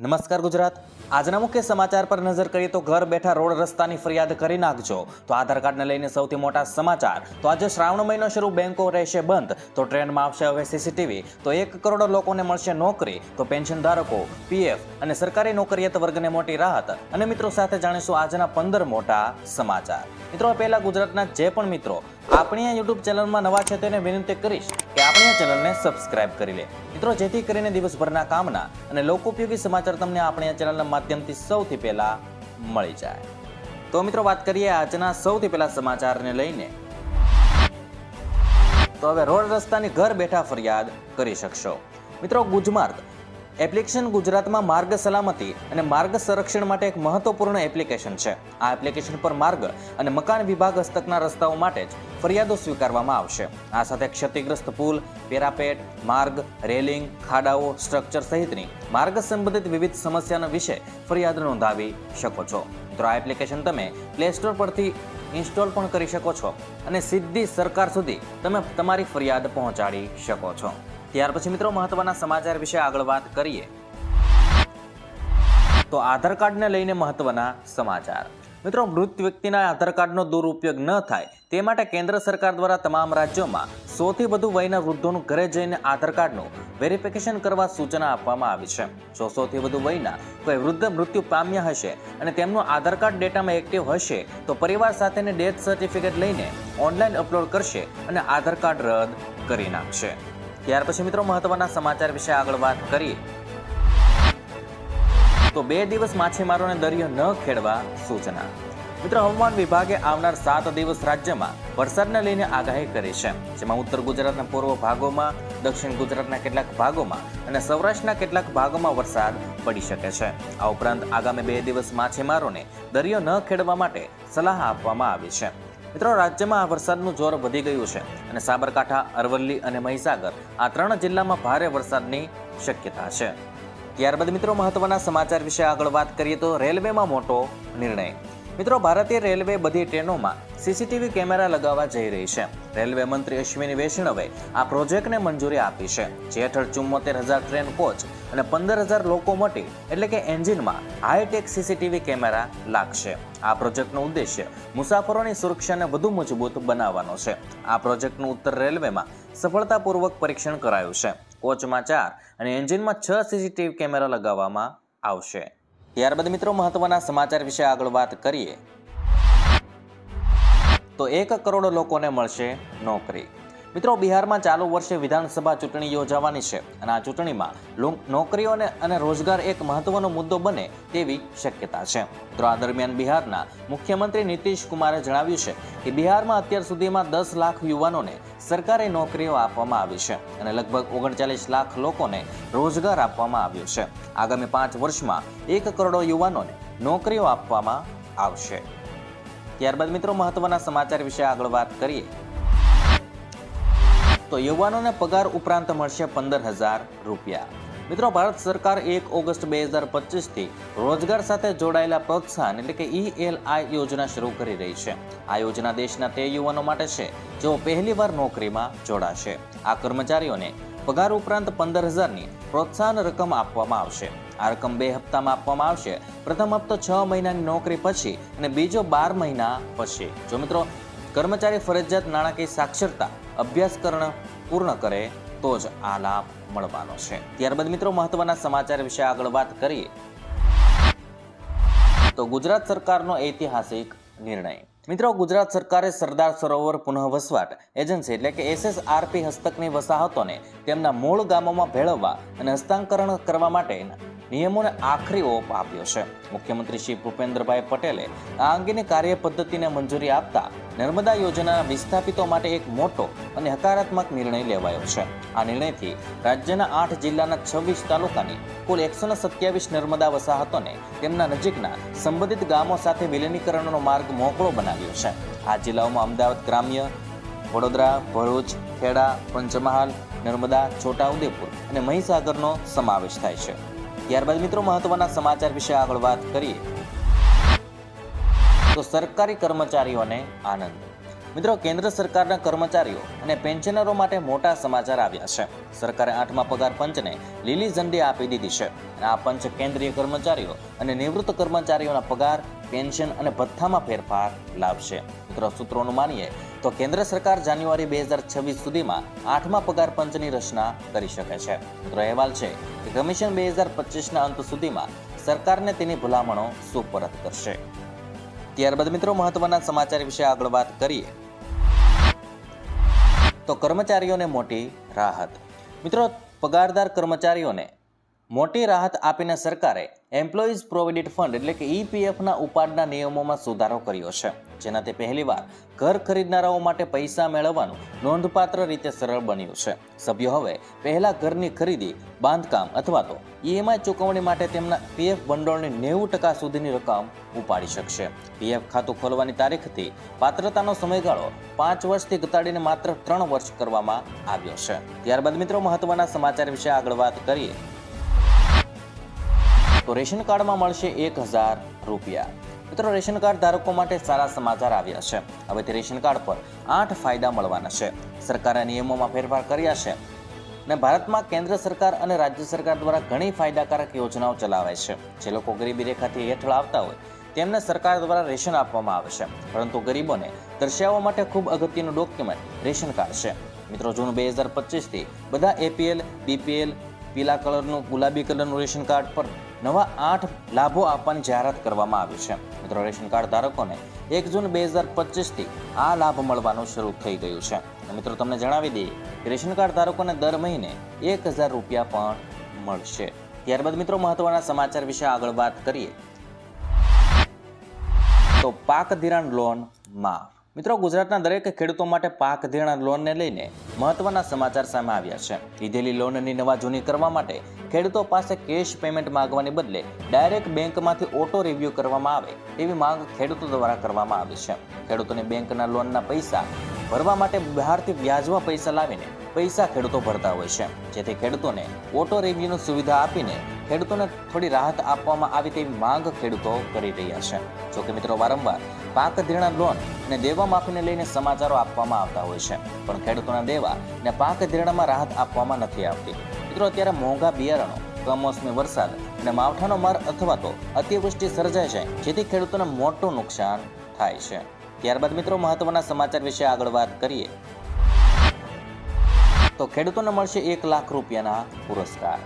નમસ્કાર ગુજરાત. આજના મુખ્ય સમાચાર પર નજર કરીએ તો ઘર બેઠા રોડ રસ્તાની ફરિયાદ કરી નાખજો. તો આધાર કાર્ડને લઈને સૌથી મોટા સમાચાર. તો આજે શ્રાવણ મહિનો શરૂ, બેંકો રહેશે બંધ. તો ટ્રેનમાં આવશે હવે સીસીટીવી તો એક કરોડ લોકોને મળશે નોકરી. તો પેન્શન ધારકો, પીએફ અને સરકારી નોકરિયાત વર્ગને મોટી રાહત. અને મિત્રો સાથે જાણીશું આજના પંદર મોટા સમાચાર. મિત્રો પહેલા ગુજરાતના જે પણ મિત્રો આપણી આ યુટ્યુબ ચેનલમાં નવા છે તેને વિનંતી કરીશ કે આપણી આ ચેનલને સબસ્ક્રાઇબ કરી લે. મિત્રો, જેથી કરીને દિવસભરના કામના અને લોકોપયોગી સમાચાર તમને આપણી આ ચેનલના માધ્યમથી સૌથી પહેલાં મળી જાય. તો મિત્રો, વાત કરીએ આજના સૌથી પહેલા સમાચારને લઈને. તો હવે રોડ રસ્તાની ઘર બેઠા ફરિયાદ કરી શકશો. મિત્રો, ગુજમાર્ગ એપ્લિકેશન ગુજરાતમાં માર્ગ સલામતી અને માર્ગ સંરક્ષણ માટે એક મહત્વપૂર્ણ એપ્લિકેશન છે. આ એપ્લિકેશન પર માર્ગ અને મકાન વિભાગ હસ્તકના રસ્તાઓ માટે જ ફરિયાદો સ્વીકારવામાં આવશે. આ સાથે ક્ષતિગ્રસ્ત પુલ, પેરાપેટ, માર્ગ, રેલિંગ, ખાડાઓ, સ્ટ્રક્ચર સહિતની માર્ગ સંબંધિત વિવિધ સમસ્યાના વિશે ફરિયાદ નોંધાવી શકો છો. મિત્રો આ એપ્લિકેશન તમે પ્લે સ્ટોર પરથી ઇન્સ્ટોલ પણ કરી શકો છો અને સીધી સરકાર સુધી તમે તમારી ફરિયાદ પહોંચાડી શકો છો. ત્યાર પછી મિત્રો મહત્વના સમાચાર વિશે આગળ વાત કરીએ. તો આધાર કાર્ડને લઈને મહત્વના સમાચાર. મિત્રો, મૃત વ્યક્તિના આધાર કાર્ડનો દુરુપયોગ ન થાય તે માટે કેન્દ્ર સરકાર દ્વારા તમામ રાજ્યોમાં સૌથી વધુ વયના વૃદ્ધોનું ઘરે જઈને આધાર કાર્ડનું વેરિફિકેશન કરવા સૂચના આપવામાં આવી છે. જો સૌથી વધુ વયના કોઈ વૃદ્ધ મૃત્યુ પામ્યા હશે અને તેમનું આધાર કાર્ડ ડેટામાં એક્ટિવ હશે, તો પરિવાર સાથેની ડેથ સર્ટિફિકેટ લઈને ઓનલાઈન અપલોડ કરશે અને આધાર કાર્ડ રદ કરી નાખશે. ત્યાર પછી મિત્રો મહત્વના સમાચાર વિશે આગળ વાત કરીએ. તો બે દિવસ માછીમારોને દરિયો ન ખેડવા સૂચના. મિત્રો, હવામાન વિભાગે આવનાર સાત દિવસ રાજ્યમાં વરસાદને લઈને આગાહી કરી છે. જેમાં ઉત્તર ગુજરાતના પૂર્વ ભાગોમાં, દક્ષિણ ગુજરાતના કેટલાક ભાગોમાં અને સૌરાષ્ટ્રના કેટલાક ભાગોમાં વરસાદ પડી શકે છે. આ ઉપરાંત આગામી બે દિવસ માછીમારોને દરિયો ન ખેડવા માટે સલાહ આપવામાં આવી છે. મિત્રો, રાજ્યમાં આ વરસાદનું જોર વધી ગયું છે અને સાબરકાંઠા, અરવલ્લી અને મહીસાગર આ ત્રણ જિલ્લામાં ભારે વરસાદની શક્યતા છે. ત્યારબાદ મિત્રો, મહત્વના સમાચાર વિશે આગળ વાત કરીએ તો રેલવેમાં મોટો નિર્ણય મિત્રો, ભારતીય રેલવે બધી ટ્રેનોમાં સીસીટીવી કેમેરા લગાવવા જઈ રહી છે. રેલવે મંત્રી અશ્વિની વૈષ્ણવે આ પ્રોજેક્ટને મંજૂરી આપી છે. જે હેઠળ ચુમ્મોતેર હજાર ટ્રેન કોચ અને પંદર હજાર લોકો મોટી, એટલે કે એન્જિનમાં હાઈટેક સીસીટીવી કેમેરા લાગશે. આ પ્રોજેક્ટનો ઉદ્દેશ્ય મુસાફરોની સુરક્ષાને વધુ મજબૂત બનાવવાનો છે. આ પ્રોજેક્ટનું ઉત્તર રેલવેમાં સફળતાપૂર્વક પરીક્ષણ કરાયું છે. કોચમાં ચાર અને એન્જિનમાં છ સીસીટીવી કેમેરા લગાવવામાં આવશે. ત્યારબાદ મિત્રો મહત્વના સમાચાર વિશે આગળ વાત કરીએ. તો એક કરોડ લોકોને મળશે નોકરી. મિત્રો, બિહારમાં ચાલુ વર્ષે વિધાનસભા ચૂંટણી યોજાવાની છે અને આ ચૂંટણીમાં નોકરીઓને અને રોજગાર એક મહત્વનો મુદ્દો બને તેવી શક્યતા છે. મિત્રો, આ દરમિયાન બિહારના મુખ્યમંત્રી નીતિશ કુમારે જણાવ્યું છે કે બિહારમાં અત્યાર સુધીમાં દસ લાખ યુવાનોને સરકારી નોકરીઓ આપવામાં આવી છે અને લગભગ ઓગણચાલીસ લાખ લોકોને રોજગાર આપવામાં આવ્યો છે. આગામી પાંચ વર્ષમાં એક કરોડો યુવાનોને નોકરીઓ આપવામાં આવશે. ત્યારબાદ મિત્રો, મહત્વના સમાચાર વિશે આગળ વાત કરીએ. તો યુવાનોને પગાર ઉપરાંત મળશે પંદર હજાર રૂપિયા. મિત્રો, ભારત સરકાર એક ઓગસ્ટ બે હજાર પચીસથી રોજગાર સાથે જોડાયેલા પ્રોત્સાહન એટલે કે ઈએલઆઈ યોજના શરૂ કરી રહી છે. આ યોજના દેશના તે યુવાનો માટે છે, જેઓ પહેલીવાર નોકરીમાં જોડાશે. આ કર્મચારીઓને પગાર ઉપરાંત પંદર હજારની પ્રોત્સાહન રકમ આપવામાં આવશે. આ રકમ બે હપ્તામાં આપવામાં આવશે. પ્રથમ હપ્તો છ મહિનાની નોકરી પછી અને બીજો બાર મહિના પછી. જો મિત્રો કર્મચારી ફરજિયાત નાણાકીય સાક્ષરતા અભ્યાસકરણ પૂર્ણ કરે તો જ આ લાભ મળવાનો છે. ત્યારબાદ મિત્રો મહત્વના સમાચાર વિશે આગળ વાત કરીએ. તો ગુજરાત સરકારનો ઐતિહાસિક નિર્ણય. મિત્રો ગુજરાત સરકારે સરદાર સરોવર પુનઃ વસવાટ એજન્સી એટલે કે એસએસઆરપી હસ્તકની વસાહતોને તેમના મૂળ ગામોમાં ભેળવવા અને હસ્તાંતરણ કરવા માટે નિયમોને આખરી ઓપ આપ્યો છે. મુખ્યમંત્રી શ્રી ભૂપેન્દ્રભાઈ પટેલે આ અંગેની કાર્ય પદ્ધતિને મંજૂરી આપતા નર્મદા યોજનાના વિસ્થાપિતો માટે એક મોટો અને હકારાત્મક નિર્ણય લેવાયો છે. આ નિર્ણયથી રાજ્યના આઠ જિલ્લાના છવ્વીસ તાલુકાની કુલ એકસો સત્યાવીસ નર્મદા વસાહતોને તેમના નજીકના સંબંધિત ગામો સાથે વિલીનીકરણનો માર્ગ મોકળો બનાવ્યો છે. આ જિલ્લાઓમાં અમદાવાદ ગ્રામ્ય, વડોદરા, ભરૂચ, ખેડા, પંચમહાલ, નર્મદા, છોટાઉદેપુર અને મહીસાગરનો સમાવેશ થાય છે. ત્યારબાદ મિત્રો મહત્વના સમાચાર વિશે આગળ વાત કરીએ. તો સરકારી કર્મચારીઓને આનંદ. મિત્રો, કેન્દ્ર સરકારના કર્મચારીઓ અને પેન્શનરો માટે મોટા સમાચાર આવ્યા છે. સરકારે આઠમા પગાર પંચને લીલી ઝંડી આપી દીધી છે. અને આ પંચ કેન્દ્રીય કર્મચારીઓ અને નિવૃત્ત કર્મચારીઓના પગાર, પેન્શન અને ભથ્થામાં ફેરફાર લાવશે. મિત્રો, સૂત્રોનું માનીએ તો કેન્દ્ર સરકાર જાન્યુઆરી બે હજાર છવ્વીસ સુધીમાં આઠમા પગાર પંચની રચના કરી શકે છે. મિત્રો, અહેવાલ છે કે કમિશન બે હજાર પચીસના અંત સુધીમાં સરકારને તેની ભલામણો સુપરત કરશે. ત્યારબાદ મિત્રો મહત્વના સમાચાર વિશે આગળ વાત કરીએ. તો કર્મચારીઓને મોટી રાહત. મિત્રો, પગારદાર કર્મચારીઓને મોટી રાહત આપીને સરકારે એમ્પ્લોઈઝ પ્રોવિડન્ટ ફંડ એટલે કે ઈપીએફના ઉપાડના નિયમોમાં સુધારો કર્યો છે. જેનાથી પહેલીવાર ઘર ખરીદનારાઓ માટે પૈસા મેળવવાનું નોંધપાત્ર રીતે સરળ બન્યું છે. સભ્યો હવે પહેલા ઘરની ખરીદી, બાંધકામ અથવા તો ઈએમઆઈ ચૂકવણી માટે તેમના પીએફ ભંડોળની નેવું ટકા સુધીની રકમ ઉપાડી શકશે. પીએફ ખાતું ખોલવાની તારીખથી પાત્રતાનો સમયગાળો પાંચ વર્ષથી ઘટાડીને માત્ર ત્રણ વર્ષ કરવામાં આવ્યો છે. ત્યારબાદ મિત્રો મહત્વના સમાચાર વિશે આગળ વાત કરીએ. તો રેશન કાર્ડમાં મળશે એક હજાર રૂપિયા. મિત્રો રેશન કાર્ડ ધારકો માટે સારા સમાચાર આવ્યા છે. હવેથી રેશન કાર્ડ પર આઠ ફાયદા મળવાના છે. સરકારે નિયમોમાં ફેરફાર કર્યા છે અને ભારતમાં કેન્દ્ર સરકાર અને રાજ્ય સરકાર દ્વારા ઘણી ફાયદાકારક યોજનાઓ ચલાવાય છે. જે લોકો ગરીબી રેખાથી હેઠળ આવતા હોય, તેમને સરકાર દ્વારા રેશન આપવામાં આવે છે. પરંતુ ગરીબોને દર્શાવવા માટે ખૂબ અગત્યનું ડોક્યુમેન્ટ રેશન કાર્ડ છે. મિત્રો, જૂન બે હજાર પચીસથી બધા એપીએલ બીપીએલ પીલા કલરનું ગુલાબી કલરનું રેશન કાર્ડ પર નવા આઠ લાભો આપવાની જાહેરાત કરવામાં આવી છે. મિત્રો, રેશન કાર્ડ ધારકોને એક જૂન બે હજાર પચીસથી આ લાભ મળવાનું શરૂ થઈ ગયું છે. મિત્રો, તમને જણાવી દઈએ કે રેશન કાર્ડ ધારકોને દર મહિને એક હજાર રૂપિયા પણ મળશે. ત્યારબાદ મિત્રો, મહત્વના સમાચાર વિશે આગળ વાત કરીએ. તો પાક ધિરાણ લોન માફ મિત્રો, ગુજરાતના દરેક ખેડૂતો માટે પાક ધિરાણ લોનને લઈને મહત્વના સમાચાર સામે આવ્યા છે. લીધેલી લોનની નવા જૂની કરવા માટે ખેડૂતો પાસે કેશ પેમેન્ટ માંગવાની બદલે ડાયરેક્ટ બેંકમાંથી ઓટો રિવ્યૂ કરવામાં આવે તેવી માંગ ખેડૂતો દ્વારા કરવામાં આવી છે. ખેડૂતોને બેંકના લોનના પૈસા ભરવા માટે બહારથી વ્યાજમાં પૈસા લાવીને પૈસા ખેડૂતો ભરતા હોય છે. જેથી ખેડૂતોને ઓટો રિવ્યુની સુવિધા આપીને ખેડૂતોને થોડી રાહત આપવામાં આવે તેવી માંગ ખેડૂતો કરી રહ્યા છે. જોકે મિત્રો, વારંવાર પાક ધિરાણ લોન અને દેવા માફીને લઈને સમાચારો આપવામાં આવતા હોય છે. પણ ખેડૂતોના દેવા અને પાક ધિરાણમાં રાહત આપવામાં નથી આવતી. મિત્રો, અત્યારે મોંઘા બિયારણો, કમોસમી વરસાદ અને માવઠાનો માર અથવા તો અતિવૃષ્ટિ સર્જાય છે, જેથી ખેડૂતોને મોટું નુકસાન થાય છે. ત્યારબાદ મિત્રો, મહત્વના સમાચાર વિશે આગળ વાત કરીએ. તો ખેડૂતોને મળશે એક લાખ રૂપિયાના પુરસ્કાર.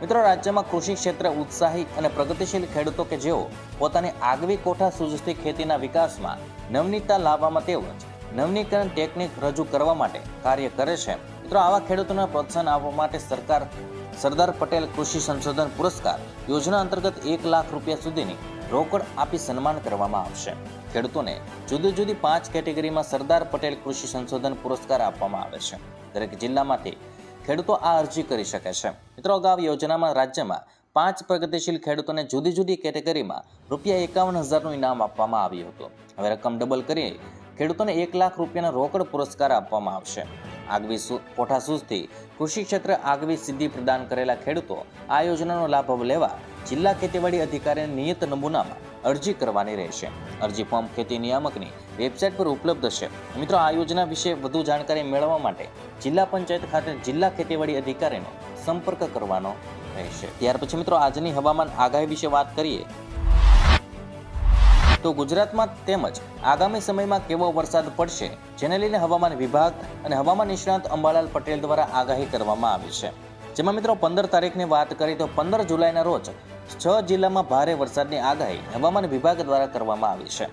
મિત્રો, રાજ્યમાં કૃષિ ક્ષેત્રે ઉત્સાહી અને પ્રગતિશીલ ખેડૂતો કે જેઓ પોતાની આગવી કોઠા સૂઝથી ખેતીના વિકાસમાં નવનીતા લાવવામાં તેમજ નવનીકરણ ટેકનિક રજૂ કરવા માટે કાર્ય કરે છે, મિત્રો, આવા ખેડૂતોને પ્રોત્સાહન આપવા માટે સરકાર સરદાર પટેલ કૃષિ સંશોધન પુરસ્કાર યોજના અંતર્ગત એક લાખ રૂપિયા સુધીની રોકડ આપી સન્માન કરવામાં આવશે. ખેડૂતોને જુદી જુદી પાંચ કેટેગરીમાં સરદાર પટેલ કૃષિ સંશોધન પુરસ્કાર આપવામાં આવે છે. દરેક જિલ્લામાંથી ખેડૂતો આ અરજી કરી શકે છે. મિત્રો, અગાઉ યોજનામાં રાજ્યમાં પાંચ પ્રગતિશીલ ખેડૂતોને જુદી જુદી કેટેગરીમાં રૂપિયા એકાવન હજારનું ઇનામ આપવામાં આવ્યું હતું. હવે રકમ ડબલ કરી ખેડૂતોને એક લાખ રૂપિયાના રોકડ પુરસ્કાર આપવામાં આવશે. આગવી સુ- કોઠાસૂઝથી કૃષિ ક્ષેત્રે આગવી સિદ્ધિ પ્રદાન કરેલા ખેડૂતો આ યોજનાનો લાભ લેવા જિલ્લા ખેતીવાડી અધિકારીને નિયત નમૂનામાં અરજી કરવાની રહેશે. અરજી ફોર્મ ખેતી નિયામકની વેબસાઇટ પર ઉપલબ્ધ છે. મિત્રો, આ યોજના વિશે વધુ જાણકારી મેળવવા માટે જિલ્લા પંચાયત ખાતે જિલ્લા ખેતીવાડી અધિકારીનો સંપર્ક કરવાનો રહેશે. ત્યાર પછી મિત્રો, આજની હવામાન આગાહી વિશે વાત કરીએ. તો ગુજરાતમાં તેમજ આગામી સમયમાં કેવો વરસાદ પડશે, જેને લઈને હવામાન વિભાગ અને હવામાન નિષ્ણાંત અંબાલાલ પટેલ દ્વારા આગાહી કરવામાં આવી છે. જેમાં મિત્રો, પંદર તારીખની વાત કરી તો પંદર જુલાઈના રોજ છ જિલ્લામાં ભારે વરસાદની આગાહી હવામાન વિભાગ દ્વારા કરવામાં આવી છે.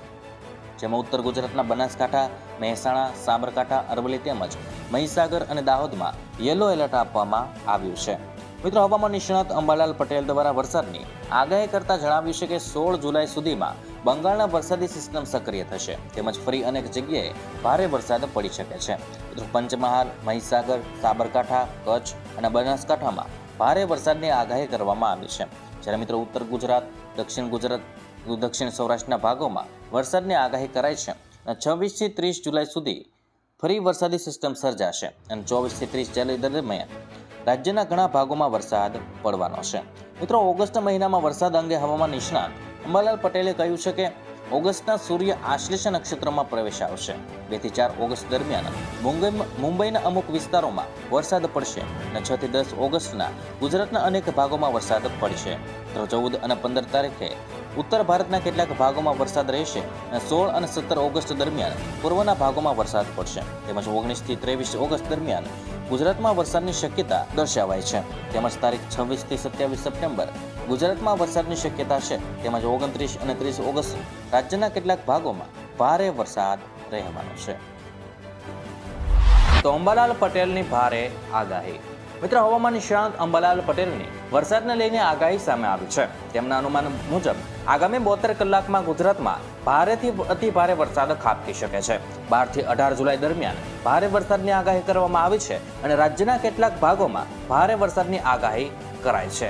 જેમાં ઉત્તર ગુજરાતના બનાસકાંઠા, મહેસાણા, સાબરકાંઠા, અરવલ્લી તેમજ મહીસાગર અને દાહોદમાં યલો એલર્ટ આપવામાં આવ્યું છે. મિત્રો, હવામાન નિષ્ણાત અંબાલાલ પટેલ દ્વારા વરસાદની આગાહી કરતા જણાવ્યું છે કે સોળ જુલાઈ સુધીમાં બંગાળના વરસાદી સિસ્ટમ સક્રિય થશે, તેમજ ફરી અનેક જગ્યાએ ભારે વરસાદ પડી શકે છે. મિત્રો, પંચમહાલ, મહીસાગર, સાબરકાંઠા, કચ્છ અને બનાસકાંઠામાં ભારે વરસાદની આગાહી કરવામાં આવી છે. જ્યારે મિત્રો ઉત્તર ગુજરાત, દક્ષિણ ગુજરાત, દક્ષિણ સૌરાષ્ટ્રના ભાગોમાં વરસાદની આગાહી કરાઈ છે અને છવ્વીસથી ત્રીસ જુલાઈ સુધી ફરી વરસાદી સિસ્ટમ સર્જાશે અને ચોવીસથી ત્રીસ જુલાઈ દરમિયાન રાજ્યના ઘણા ભાગોમાં વરસાદ પડવાનો છે. મિત્રો ઓગસ્ટ મહિનામાં વરસાદ અંગે હવામાન નિષ્ણાત અંબાલાલ પટેલે કહ્યું છે કે ઓગસ્ટના સૂર્ય આશ્લેષ નક્ષત્રમાં પ્રવેશ આવશે. બેથી ચાર ઓગસ્ટ દરમિયાન મુંબઈના અમુક વિસ્તારોમાં વરસાદ પડશે અને છ થી દસ ઓગસ્ટના ગુજરાતના અનેક ભાગોમાં વરસાદ પડશે. ચૌદ અને પંદર તારીખે ઉત્તર ભારતના કેટલાક ભાગોમાં વરસાદ રહેશે અને સોળ અને સત્તર ઓગસ્ટ દરમિયાન પૂર્વના ભાગોમાં વરસાદ પડશે. તેમજ ઓગણીસથી ત્રેવીસ ઓગસ્ટ દરમિયાન ગુજરાતમાં વરસાદની શક્યતા દર્શાવાય છે. તેમજ તારીખ છવ્વીસથી સત્યાવીસ સપ્ટેમ્બર ગુજરાતમાં વરસાદની શક્યતા છે. તેમજ ઓગણત્રીસ અને ત્રીસ ઓગસ્ટ રાજ્યના કેટલાક ભાગોમાં ભારે વરસાદ રહેવાનો છે. તો અંબાલાલ પટેલની ભારે આગાહી. મિત્ર, હવામાન નિષ્ણાંત અંબાલાલ પટેલની વરસાદને લઈને આગાહી સામે આવી છે. તેમના અનુમાન મુજબ, આગામી બોતેર કલાકમાં ગુજરાતમાં ભારેથી અતિ ભારે વરસાદ ખાબકી શકે છે. બારથી અઢાર જુલાઈ દરમિયાન ભારે વરસાદની આગાહી કરવામાં આવી છે અને રાજ્યના કેટલાક ભાગોમાં ભારે વરસાદની આગાહી કરાઈ છે.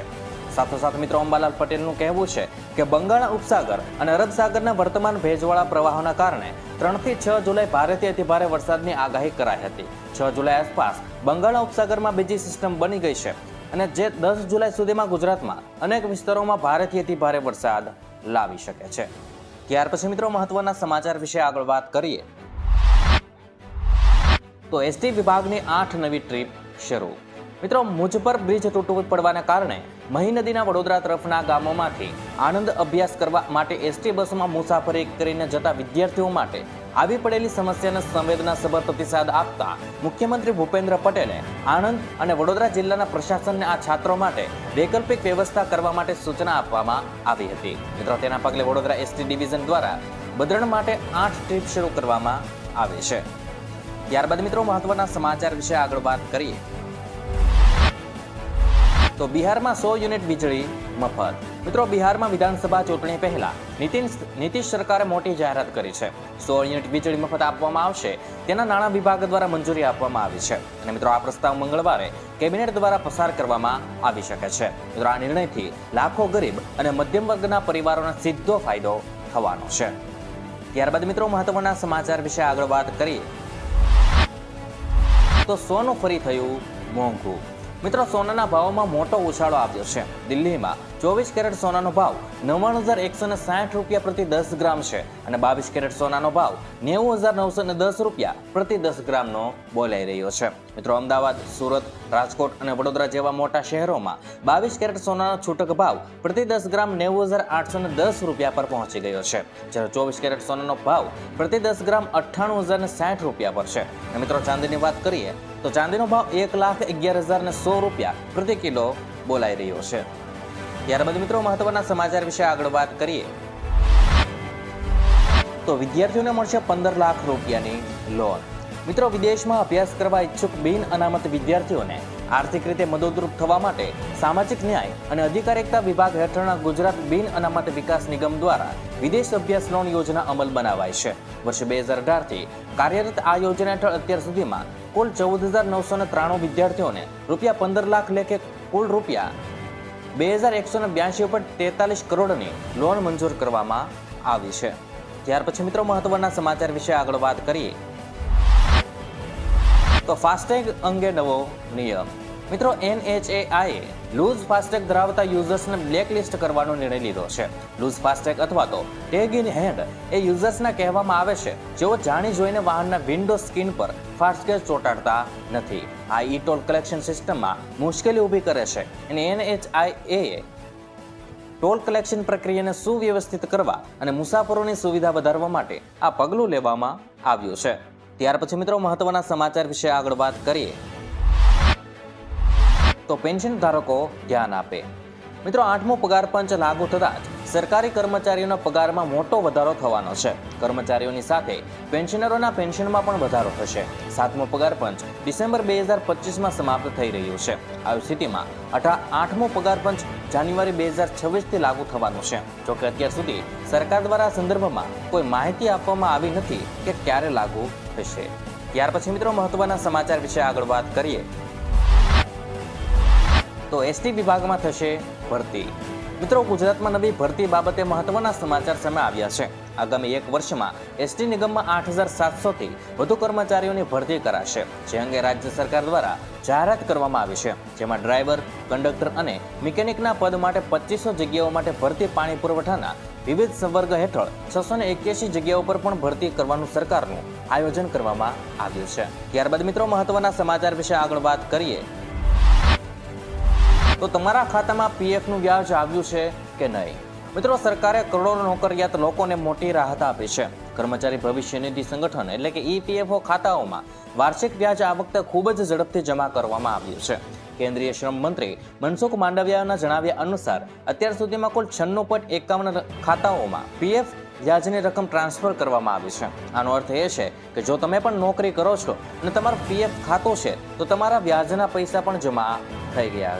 સાથોસાથ મિત્રો, અંબાલાલ પટેલનું કહેવું છે કે બંગાળના ઉપસાગર અને અરબ સાગરના વર્તમાન ભેજવાળા પ્રવાહોના કારણે ત્રણથી છ જુલાઈ ભારેથી અતિભારે વરસાદની આગાહી કરાઈ હતી. છ જુલાઈ આસપાસ બંગાળના ઉપસાગરમાં બીજી સિસ્ટમ બની ગઈ છે અને જે દસ જુલાઈ સુધીમાં ગુજરાતમાં અનેક વિસ્તારોમાં ભારેથી અતિભારે વરસાદ લાવી શકે છે. ત્યાર પછી મિત્રો, મહત્વના સમાચાર વિશે આગળ વાત કરીએ. તો એસટી વિભાગની આઠ નવી ટ્રીપ શરૂ. મિત્રો મુજપર બ્રિજ તૂટવું પડવાના કારણે મહી નદીના વડોદરા તરફના ગામોમાંથી આનંદ અભ્યાસ કરવા માટે એસટી બસમાં મુસાફરી કરીને જતા વિદ્યાર્થીઓ માટે આવી પડેલી સમસ્યાને સંવેદનાસભર પ્રતિસાદ આપતા મુખ્યમંત્રી ભૂપેન્દ્ર પટેલે આણંદ અને વડોદરા જિલ્લાના પ્રશાસનને આ છાત્રો માટે વૈકલ્પિક વ્યવસ્થા કરવા માટે સૂચના આપવામાં આવી હતી. મિત્રો, તેના પગલે વડોદરા એસટી ડિવિઝન દ્વારા બદરણ માટે આઠ ટ્રીપ શરૂ કરવામાં આવે છે. ત્યારબાદ મિત્રો, મહત્વના સમાચાર વિશે આગળ વાત કરીએ. તો બિહારમાં સો યુનિટ વીજળી મફત. મિત્રો, બિહારમાં વિધાનસભા ચૂંટણી પહેલા નીતિન નીતિશ સરકારે મોટી જાહેરાત કરી છે. સો યુનિટ વીજળી મફત આપવામાં આવશે, તેના નાણાં વિભાગ દ્વારા મંજૂરી આપવામાં આવી છે. અને મિત્રો, આ પ્રસ્તાવ મંગળવારે કેબિનેટ દ્વારા પસાર કરવામાં આવી શકે છે. મિત્રો, આ નિર્ણયથી લાખો ગરીબ અને મધ્યમ વર્ગના પરિવારોને સીધો ફાયદો થવાનો છે. ત્યારબાદ મિત્રો, મહત્વના સમાચાર વિશે આગળ વાત કરીએ. તો સોનું ફરી થયું મોંઘું. મિત્રો સોનાના ભાવમાં મોટો ઉછાળો આવ્યો છે. દિલ્હીમાં ચોવીસ કેરેટ સોનાનો ભાવ નવ્વાણું હજાર એકસો ને સાઠ રૂપિયા પ્રતિ દસ ગ્રામ છે અને બાવીસ કેરેટ સોનાનો ભાવ નેવું હજાર નવસો ને દસ રૂપિયા પ્રતિ દસ ગ્રામનો બોલાઈ રહ્યો છે. મિત્રો, અમદાવાદ, સુરત, રાજકોટ અને વડોદરા જેવા મોટા શહેરોમાં બાવીસ કેરેટ સોનાનો છૂટક ભાવ પ્રતિ દસ ગ્રામ નેવું હજાર આઠસો ને દસ રૂપિયા પર પહોંચી ગયો છે. જ્યારે ચોવીસ કેરેટ સોનાનો ભાવ પ્રતિ દસ ગ્રામ અઠ્ઠાણું હજાર ને સાઠ રૂપિયા પર છે. અને મિત્રો, ચાંદીની વાત કરીએ તો ચાંદીનો ભાવ એક લાખ અગિયાર હજાર ને સો રૂપિયા પ્રતિ કિલો બોલાઈ રહ્યો છે. ત્યારબાદ મિત્રો મહત્વના સમાચાર વિશે આગળ વાત કરીએ. તો વિદ્યાર્થીઓને મળશે પંદર લાખ રૂપિયાની લોન મિત્રો, વિદેશમાં અભ્યાસ કરવા ઈચ્છુક બિન અનામત વિદ્યાર્થીઓને આર્થિક રીતે મદદરૂપ થવા માટે સામાજિક ન્યાય અને અધિકારિકતા વિભાગ હેઠળના ગુજરાત બિન અનામત વિકાસ નિગમ દ્વારા વિદેશ અભ્યાસ લોન યોજના અમલ બનાવાય છે. વર્ષ બે હજાર અઢારથી કાર્યરત આ યોજના હેઠળ અત્યાર સુધીમાં કુલ ચૌદ હજાર નવસો ને ત્રાણું વિદ્યાર્થીઓને રૂપિયા પંદર લાખ લેખે કુલ રૂપિયા બે હજાર એકસો ને બ્યાસી ઉપર તેતાલીસ કરોડની લોન મંજૂર કરવામાં આવી છે. ત્યાર પછી મિત્રો મહત્વના સમાચાર વિશે આગળ વાત કરીએ. તો ફાસ્ટેગ અંગે નવો નિયમ. મિત્રો એનએચએઆઈએ લૂઝ ફાસ્ટેગ ધરાવતા યુઝર્સને બ્લેકલિસ્ટ કરવાનો નિર્ણય લીધો છે. લૂઝ ફાસ્ટેગ અથવા તો ટેગ ઇન હેન્ડ એ યુઝર્સને કહેવામાં આવે છે. જેઓ જાણી જોઈને વાહનના વિન્ડો સ્ક્રીન પર ફાસ્ટેગ ચોંટાડતા નથી. આ ઈ ટોલ કલેક્શન સિસ્ટમમાં મુશ્કેલી ઊભી કરે છે અને એનએચઆઈએ ટોલ કલેક્શન પ્રક્રિયાને સુવ્યવસ્થિત કરવા અને મુસાફરોની સુવિધા વધારવા માટે આ પગલું લેવામાં આવ્યું છે. ત્યાર પછી મિત્રો, મહત્વના સમાચાર વિશે આગળ વાત કરીએ. તો પેન્શન ધારકો ધ્યાન આપે. મિત્રો, આઠમો પગાર પંચ લાગુ થતાં જ સરકારી કર્મચારીઓના પગારમાં મોટો વધારો થવાનો છે. કર્મચારીઓની સાથે પેન્શનરોના પેન્શનમાં પણ વધારો થશે. સાતમો પગાર પંચ ડિસેમ્બર બે હજાર પચીસમાં સમાપ્ત થઈ રહ્યું છે. આવી સ્થિતિમાં અઢા આઠમો પગાર પંચ જાન્યુઆરી બે હજાર છવ્વીસથી લાગુ થવાનું છે. જોકે અત્યાર સુધી સરકાર દ્વારા સંદર્ભમાં કોઈ માહિતી આપવામાં આવી નથી કે ક્યારે લાગુ થશે. ત્યાર પછી મિત્રો, મહત્વના સમાચાર વિશે આગળ વાત કરીએ. તો એસટી વિભાગમાં થશે ભરતી. મિત્રો, ગુજરાતમાં નવી ભરતી બાબતે મહત્વના સમાચાર સામે આવ્યા છે. આગામી એક વર્ષમાં એસટી નિગમમાં આઠ હજાર સાતસોથી વધુ કર્મચારીઓની ભરતી કરાશે, જે અંગે રાજ્ય સરકાર દ્વારા જાહેરાત કરવામાં આવી છે. જેમાં ડ્રાઈવર, કંડક્ટર અને મિકેનિકના પદ માટે પચીસો જગ્યાઓ માટે ભરતી પાણી પુરવઠાના વિવિધ સંવર્ગ હેઠળ છસો ને એક્યાસી જગ્યાઓ પર પણ ભરતી કરવાનું સરકારનું આયોજન કરવામાં આવ્યું છે. ત્યારબાદ મિત્રો, મહત્વના સમાચાર વિશે આગળ વાત કરીએ. તો તમારા ખાતામાં પીએફનું વ્યાજ આવ્યું છે કે નહીં? મિત્રો, સરકારે કરોડો નોકરિયાત લોકોને મોટી રાહત આપી છે. કર્મચારી ભવિષ્ય નિધિ સંગઠન એટલે કે ઈપીએફઓ ખાતાઓમાં વાર્ષિક વ્યાજ આ વખતે ખૂબ જ ઝડપથી જમા કરવામાં આવ્યું છે. કેન્દ્રીય શ્રમ મંત્રી મનસુખ માંડવિયાના જણાવ્યા અનુસાર, અત્યાર સુધીમાં કુલ છન્નું પોઈન્ટ એકાવન ખાતાઓમાં પીએફ વ્યાજની રકમ ટ્રાન્સફર કરવામાં આવી છે. આનો અર્થ એ છે કે જો તમે પણ નોકરી કરો છો અને તમારું પીએફ ખાતું છે, તો તમારા વ્યાજના પૈસા પણ જમા થઈ ગયા